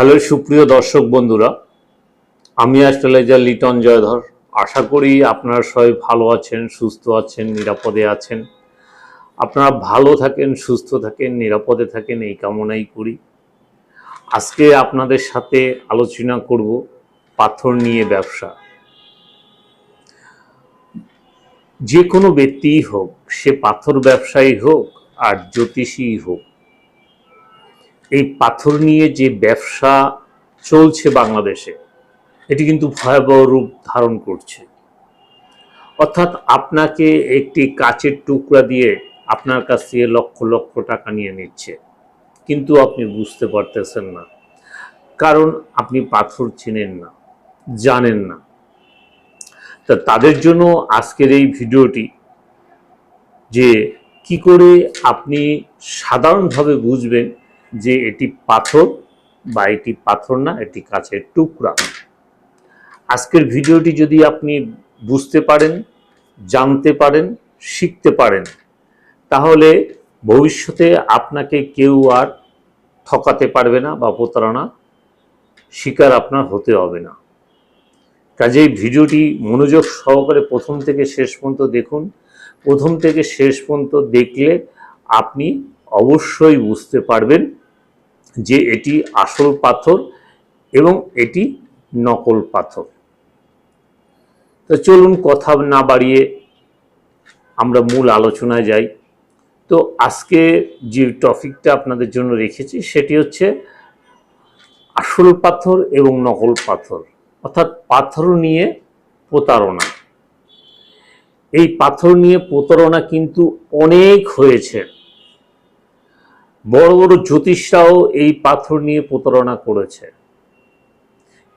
Hello, সুপ্রিয় দর্শক বন্ধুরা, আমি অ্যাস্ট্রোলজার লিটন জয়ধর। আশা করি আপনারা সবাই ভালো আছেন, সুস্থ আছেন, নিরাপদে আছেন। আপনারা ভালো থাকেন, সুস্থ থাকেন, নিরাপদে থাকেন, এই কামনাই করি। আজকে আপনাদের সাথে আলোচনা করব পাথর নিয়ে ব্যবসা। যে কোনো ব্যক্তিই হোক, সে পাথর ব্যবসায়ী হোক আর জ্যোতিষী হোক এই পাথর নিয়ে যে ব্যবসা চলছে বাংলাদেশে, এটি কিন্তু ভয়াবহ রূপ ধারণ করছে। অর্থাৎ আপনাকে একটি কাচের টুকরা দিয়ে আপনার কাছ থেকে লক্ষ লক্ষ টাকা নিয়ে নিচ্ছে, কিন্তু আপনি বুঝতে পারতেছেন না। কারণ আপনি পাথর চেনেন না, জানেন না। তা তাদের জন্য আজকের এই ভিডিওটি যে কি করে আপনি সাধারণভাবে বুঝবেন যে এটি পাথর বা এটি পাথর না, এটি কাছের টুকরা। আজকের ভিডিওটি যদি আপনি বুঝতে পারেন, জানতে পারেন, শিখতে পারেন, তাহলে ভবিষ্যতে আপনাকে কেউ আর ঠকাতে পারবে না বা প্রতারণা শিকার আপনার হতে হবে না। কাজেই ভিডিওটি মনোযোগ সহকারে প্রথম থেকে শেষ পর্যন্ত দেখুন। প্রথম থেকে শেষ পর্যন্ত দেখলে আপনি অবশ্যই বুঝতে পারবেন যে এটি আসল পাথর এবং এটি নকল পাথর। তো চলুন কথা না বাড়িয়ে আমরা মূল আলোচনায় যাই। তো আজকে যে টপিকটা আপনাদের জন্য রেখেছি সেটি হচ্ছে আসল পাথর এবং নকল পাথর, অর্থাৎ পাথর নিয়ে প্রতারণা। এই পাথর নিয়ে প্রতারণা কিন্তু অনেক হয়েছে। বড় বড় জ্যোতিষরাও এই পাথর নিয়ে প্রতারণা করেছে।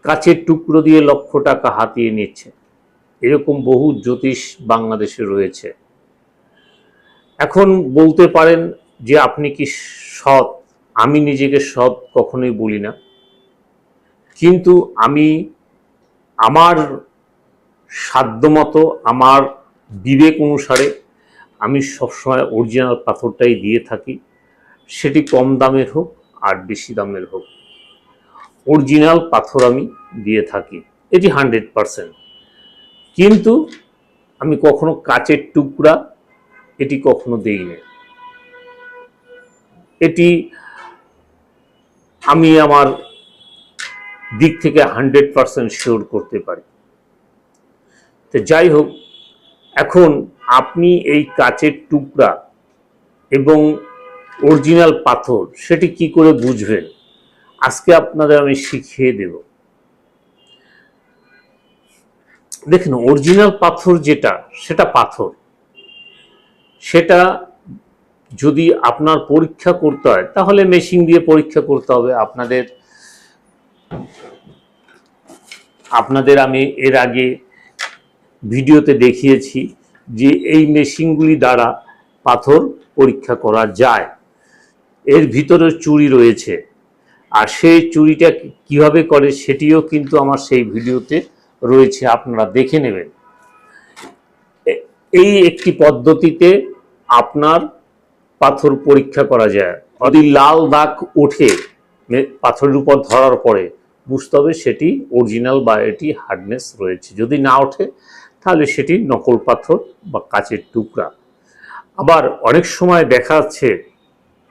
কাচের টুকরো দিয়ে লক্ষ টাকা হাতিয়ে নিচ্ছে। এরকম বহু জ্যোতিষ বাংলাদেশে রয়েছে। এখন বলতে পারেন যে আপনি কি সৎ? আমি নিজেকে সৎ কখনোই বলি না। কিন্তু আমি আমার সাধ্যমতো, আমার বিবেক অনুসারে আমি সবসময় অরিজিনাল পাথরটাই দিয়ে থাকি। সেটি কম দামের হোক আর বেশি দামের হোক। অরিজিনাল পাথর আমি দিয়ে থাকি, এটি হান্ড্রেড পারসেন্ট। কিন্তু আমি কখনো কাচের টুকরা এটি কখনো দেই এটি আমি আমার দিক থেকে হান্ড্রেড পারসেন্ট শিওর করতে পারি। তো যাই হোক, এখন আপনি এই কাচের টুকরা এবং অরিজিনাল পাথর, সেটি কি করে বুঝবেন? আজকে আপনাদের আমি শিখিয়ে দেব। দেখুন, অরিজিনাল পাথর যেটা, সেটা পাথর। সেটা যদি আপনার পরীক্ষা করতে হয়, তাহলে মেশিন দিয়ে পরীক্ষা করতে হবে আপনাদের। আপনাদের আমি এর আগে ভিডিওতে দেখিয়েছি যে এই মেশিনগুলি দ্বারা পাথর পরীক্ষা করা যায়। এর ভিতরে চুরি রয়েছে। আর সেই চুরিটা কীভাবে করে সেটিও কিন্তু আমার সেই ভিডিওতে রয়েছে, আপনারা দেখে নেবেন। এই একটি পদ্ধতিতে আপনার পাথর পরীক্ষা করা যায়। যদি লাল দাগ ওঠে পাথরের উপর ধরার পরে, বুঝতে হবে সেটি অরিজিনাল বা এটি হার্ডনেস রয়েছে। যদি না ওঠে, তাহলে সেটি নকল পাথর বা কাচের টুকরা। আবার অনেক সময় দেখা যাচ্ছে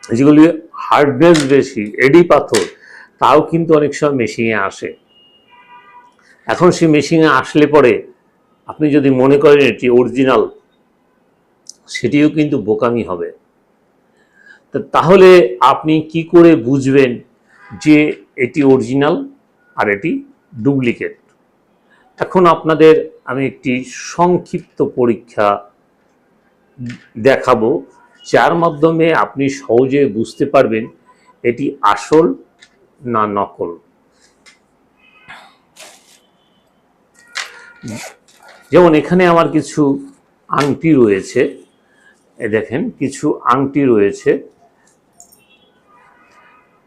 যেগুলি হার্ডনেস বেশি, এডি পাথর, তাও কিন্তু অনেক সময় মেশিনে আসে। এখন সেই মেশিনে আসলে পরে আপনি যদি মনে করেন এটি অরিজিনাল সেটিও কিন্তু বোকামি হবে। তাহলে আপনি কি করে বুঝবেন যে এটি অরিজিনাল আর এটি ডুপ্লিকেট এখন আপনাদের আমি একটি সংক্ষিপ্ত পরীক্ষা দেখাবো। যার মাধ্যমে আপনি সহজে বুঝতে পারবেন এটি আসল না নকল। যেমন এখানে আমার কিছু আংটি রয়েছে। দেখেন, কিছু আংটি রয়েছে।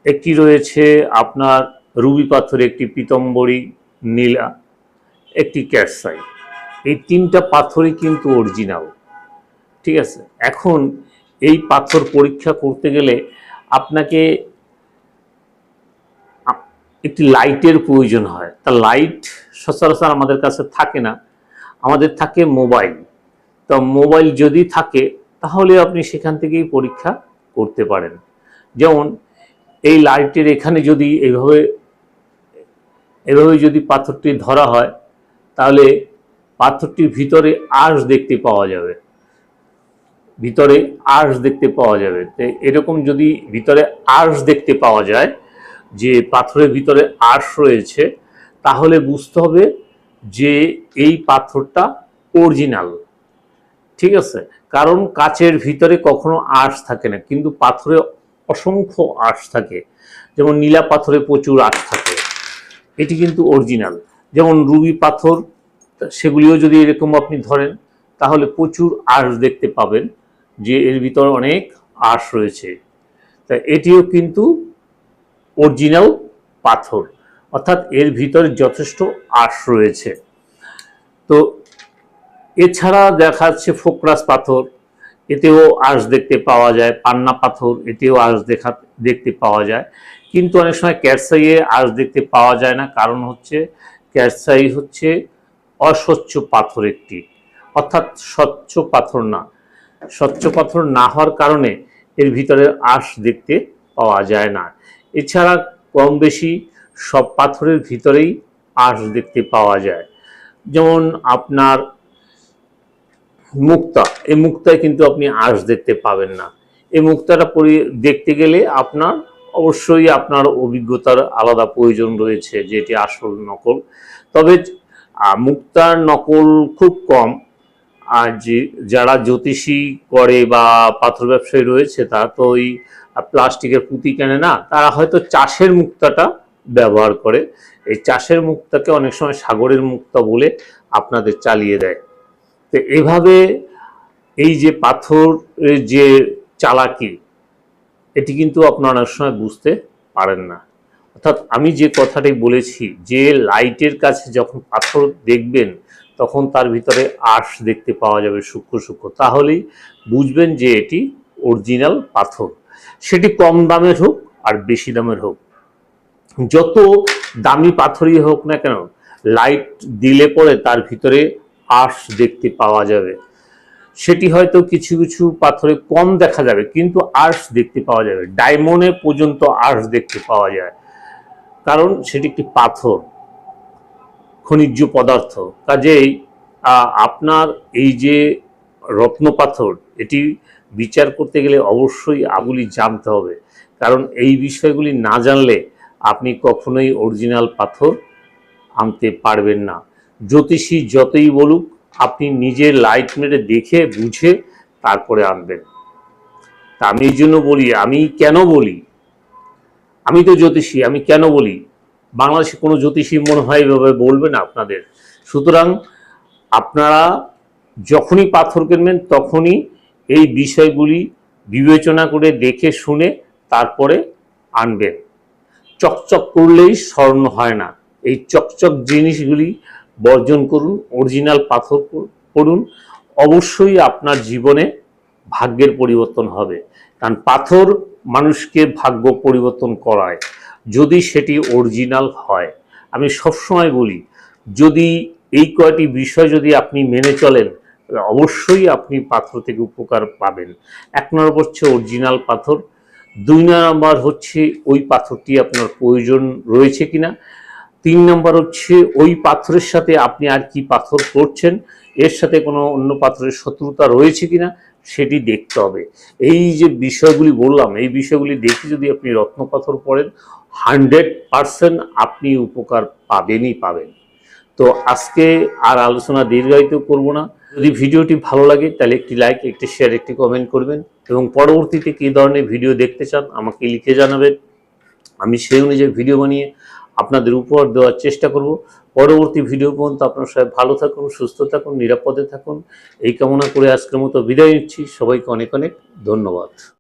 একটি রয়েছে আপনার রুবি পাথর একটি পিতম্বরী নীলা, একটি ক্যাটসাই এই তিনটা পাথরই কিন্তু অরিজিনাল ঠিক আছে? এখন এই পাথর পরীক্ষা করতে গেলে আপনাকে একটি লাইটের প্রয়োজন হয়। তা লাইট সচরাচর আমাদের কাছে থাকে না। আমাদের থাকে মোবাইল। তো মোবাইল যদি থাকে, তাহলে আপনি সেখান থেকেই পরীক্ষা করতে পারেন। যেমন এই লাইটের এখানে যদি এইভাবে এভাবে যদি পাথরটি ধরা হয়, তাহলে পাথরটির ভিতরে আঁশ দেখতে পাওয়া যাবে। ভিতরে আঁশ দেখতে পাওয়া যাবে। তো এরকম যদি ভিতরে আঁশ দেখতে পাওয়া যায়, যে পাথরের ভিতরে আঁশ রয়েছে, তাহলে বুঝতে হবে যে এই পাথরটা অরিজিনাল ঠিক আছে? কারণ কাচের ভিতরে কখনো আঁশ থাকে না, কিন্তু পাথরে অসংখ্য আঁশ থাকে। যেমন নীলা পাথরে প্রচুর আঁশ থাকে। এটি কিন্তু অরিজিনাল যেমন রুবি পাথর, সেগুলিও যদি এরকম আপনি ধরেন, তাহলে প্রচুর আঁশ দেখতে পাবেন। যে এর ভিতরে অনেক আঁশ রয়েছে। তা এটিও কিন্তু অরিজিনাল পাথর, অর্থাৎ এর ভিতরে যথেষ্ট আঁশ রয়েছে। তো এছাড়া দেখা যাচ্ছে ফোকরাস পাথর, এতেও আঁশ দেখতে পাওয়া যায়, পান্না পাথর, এতেও আঁশ দেখা, দেখতে পাওয়া যায়। কিন্তু অনেক সময় ক্যারসাইয়ে আঁশ দেখতে পাওয়া যায় না, কারণ হচ্ছে ক্যারসাই হচ্ছে অস্বচ্ছ পাথর একটি, অর্থাৎ স্বচ্ছ পাথর না। স্বচ্ছ পাথর না হওয়ার কারণে এর ভিতরে আঁশ দেখতে পাওয়া যায় না। এছাড়া কম বেশি সব পাথরের ভিতরেই আঁশ দেখতে পাওয়া যায়। যেমন আপনার মুক্তা, এই মুক্তায় কিন্তু আপনি আঁশ দেখতে পাবেন না। এই মুক্তাটা পরি, দেখতে গেলে আপনার অবশ্যই আপনার অভিজ্ঞতার আলাদা প্রয়োজন রয়েছে যে এটি আসল নকল। তবে মুক্তার নকল খুব কম। আর যারা জ্যোতিষী করে বা পাথর ব্যবসায়ী রয়েছে, তারা তো ওই প্লাস্টিকের পুঁতি কেনে না, তারা হয়তো চাষের মুক্তাটা ব্যবহার করে। এই চাষের মুক্তাকে অনেক সময় সাগরের মুক্তা বলে আপনাদের চালিয়ে দেয়। তো এভাবে এই যে পাথরের যে চালাকি, এটি কিন্তু আপনারা অনেক সময় বুঝতে পারেন না। অর্থাৎ আমি যে কথাটি বলেছি, যে লাইটের কাছে যখন পাথর দেখবেন তখন তার ভিতরে আঁশ দেখতে পাওয়া যাবে সূক্ষ্ম সূক্ষ্ম। তাহলেই বুঝবেন যে এটি অরিজিনাল পাথর। সেটি কম দামের হোক আর বেশি দামের হোক। যত দামি পাথরই হোক না কেন লাইট দিলে পরে তার ভিতরে আঁশ দেখতে পাওয়া যাবে। সেটি হয়তো কিছু কিছু পাথরে কম দেখা যাবে, কিন্তু আর্স দেখতে পাওয়া যাবে। ডায়মন্ডে পর্যন্ত আর্স দেখতে পাওয়া যায়। কারণ সেটি একটি পাথর। খনিজ পদার্থ। কাজেই আপনার এই যে রত্ন পাথর এটি বিচার করতে গেলে অবশ্যই আগুলি জানতে হবে। কারণ এই বিষয়গুলি না জানলে আপনি কখনোই অরিজিনাল পাথর আনতে পারবেন না। জ্যোতিষী যতই বলুক, আপনি নিজে লাইট মেরে দেখে, বুঝে তারপরে আনবেন। তা আমি এই জন্য বলি আমি কেন বলি? আমি তো জ্যোতিষী, আমি কেন বলি? বাংলাদেশে কোনো জ্যোতিষী মনে হয় এভাবে বলবে না আপনাদের। সুতরাং আপনারা যখনই পাথর কিনবেন, তখনই এই বিষয়গুলি বিবেচনা করে দেখে শুনে তারপরে আনবেন। চকচক করলেই স্বর্ণ হয় না। এই চকচক জিনিসগুলি বর্জন করুন, অরিজিনাল পাথর পড়ুন। অবশ্যই আপনার জীবনে ভাগ্যের পরিবর্তন হবে। কারণ পাথর মানুষকে ভাগ্য পরিবর্তন করায়। যদি সেটি অরিজিনাল হয়। আমি সবসময় বলি, যদি এই কয়টি বিষয় যদি আপনি মেনে চলেন অবশ্যই আপনি পাথর থেকে উপকার পাবেন। এক নম্বর হচ্ছে অরিজিনাল পাথর। দুই নম্বর হচ্ছে ওই পাথরটি আপনার প্রয়োজন রয়েছে কিনা। তিন নম্বর হচ্ছে ওই পাথরের সাথে আপনি আর কি পাথর করছেন, এর সাথে কোনো অন্য পাথরের শত্রুতা রয়েছে কিনা, সেটি দেখতে হবে। এই যে বিষয়গুলি বললাম, এই বিষয়গুলি দেখে যদি আপনি রত্ন পাথর পড়েন হান্ড্রেড পারসেন্ট আপনি উপকার পাবেনই পাবেন। তো আজকে আর আলোচনা দীর্ঘায়িত করব না। যদি ভিডিওটি ভালো লাগে, তাহলে একটি লাইক, একটি শেয়ার, একটি কমেন্ট করবেন এবং পরবর্তীতে কী ধরনের ভিডিও দেখতে চান আমাকে লিখে জানাবেন। আমি সেই অনুযায়ী ভিডিও বানিয়ে আপনাদের উপহার দেওয়ার চেষ্টা করব। পরবর্তী ভিডিও পর্যন্ত আপনার সবাই ভালো থাকুন, সুস্থ থাকুন, নিরাপদে থাকুন। এই কামনা করে আজকের মতো বিদায় নিচ্ছি। সবাইকে অনেক অনেক ধন্যবাদ।